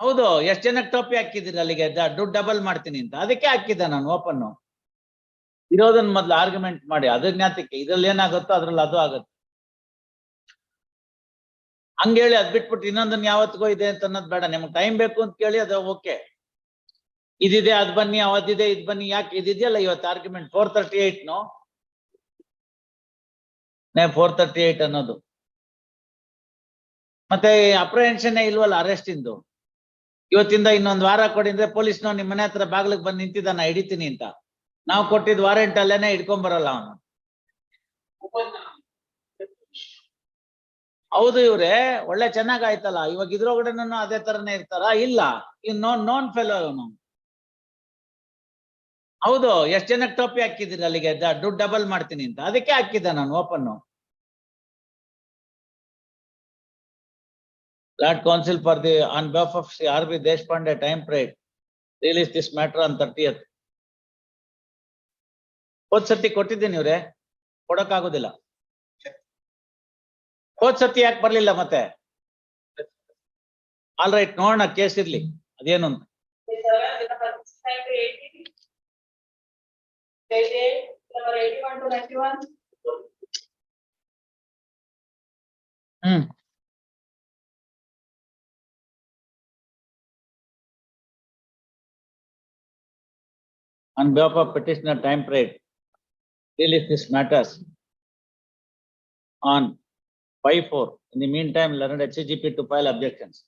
ಹೌದು, ಎಷ್ಟ್ ಜನಕ್ಕೆ ಟೋಪಿ ಹಾಕಿದಿರಿ ಅಲ್ಲಿಗೆ? ದುಡ್ಡು ಡಬಲ್ ಮಾಡ್ತೀನಿ ಅಂತ. ಅದಕ್ಕೆ ಹಾಕಿದ್ದೆ ನಾನು ಓಪನ್ ಇರೋದನ್ನ ಮೊದ್ಲು ಆರ್ಗ್ಯುಮೆಂಟ್ ಮಾಡಿ, ಅದ್ರ ಜ್ಞಾತಕ್ಕೆ ಇದ್ರಲ್ಲಿ ಏನಾಗುತ್ತೋ ಅದ್ರಲ್ಲಿ ಅದು ಆಗುತ್ತೆ. ಹಂಗೇಳಿ ಅದ್ ಬಿಟ್ಬಿಟ್ಟು ಇನ್ನೊಂದನ್ನ ಯಾವತ್ತಿಗೋ ಇದೆ ಅಂತ ಅನ್ನೋದು ಬೇಡ. ನಿಮ್ಗೆ ಟೈಮ್ ಬೇಕು ಅಂತ ಕೇಳಿ ಅದು ಓಕೆ ಇದಿದೆ, ಅದ್ ಬನ್ನಿ ಅವದಿದೆ ಇದ್ ಬನ್ನಿ, ಯಾಕೆ ಇದಿದೆಯಲ್ಲ ಇವತ್ತು argument four thirty eight no four thirty eight ಅನ್ನೋದು. ಮತ್ತೆ ಅಪ್ರಹೆನ್ಷನ್ ಇಲ್ವಲ್ಲ ಅರೆಸ್ಟ್ ಇಂದು? ಇವತ್ತಿಂದ ಇನ್ನೊಂದ್ ವಾರ ಕೊಡಿದ್ರೆ ಪೊಲೀಸ್ನವ್ ನಿಮ್ ಮನೆ ಹತ್ರ ಬಾಗ್ಲಿಗೆ ಬಂದು ನಿಂತಿದ್ದಾನ ಹಿಡಿತೀನಿ ಅಂತ. ನಾವು ಕೊಟ್ಟಿದ್ ವಾರೆಂಟ್ ಅಲ್ಲೇನೆ ಹಿಡ್ಕೊಂಡ್ ಬರಲ್ಲ ಅವನು. ಹೌದು ಇವ್ರೆ, ಒಳ್ಳೆ ಚೆನ್ನಾಗ್ ಆಯ್ತಲ್ಲ ಇವಾಗ ಇದ್ರೊಳಗಡೆನೂ ಅದೇ ತರನೇ ಇರ್ತಾರ? ಇಲ್ಲ. ಇವ್ ನೋನ್ ನೋನ್ ಫೆಲೋ ಅವನು ಹೌದು, ಎಷ್ಟ್ ಜನಕ್ಕೆ ಟೋಪಿ ಹಾಕಿದಿರ ಅಲ್ಲಿಗೆ? ದುಡ್ಡು ಡಬಲ್ ಮಾಡ್ತೀನಿ ಅಂತ. ಅದಕ್ಕೆ ಹಾಕಿದ್ದೆ ನಾನು open lord council for the on behalf of Shri R B Deshpande time release release this on thirtieth ಹೋದ್ ಸರ್ತಿ ಕೊಟ್ಟಿದ್ದೀನಿ ಇವ್ರೆ, ಕೊಡಕ್ಕಾಗೋದಿಲ್ಲ. ಹೋದ್ ಸತಿ ಯಾಕೆ ಬರ್ಲಿಲ್ಲ ಮತ್ತೆ? ಆಲ್ ರೈಟ್ ನೋಡೋಣ, ಕೇಸ್ ಇರ್ಲಿ, ಅದೇನು ಅಂತ. ಹ್ಮ್. On behalf of petitioner time period, release this matters on five four. In the meantime, learned HCGP to file objections.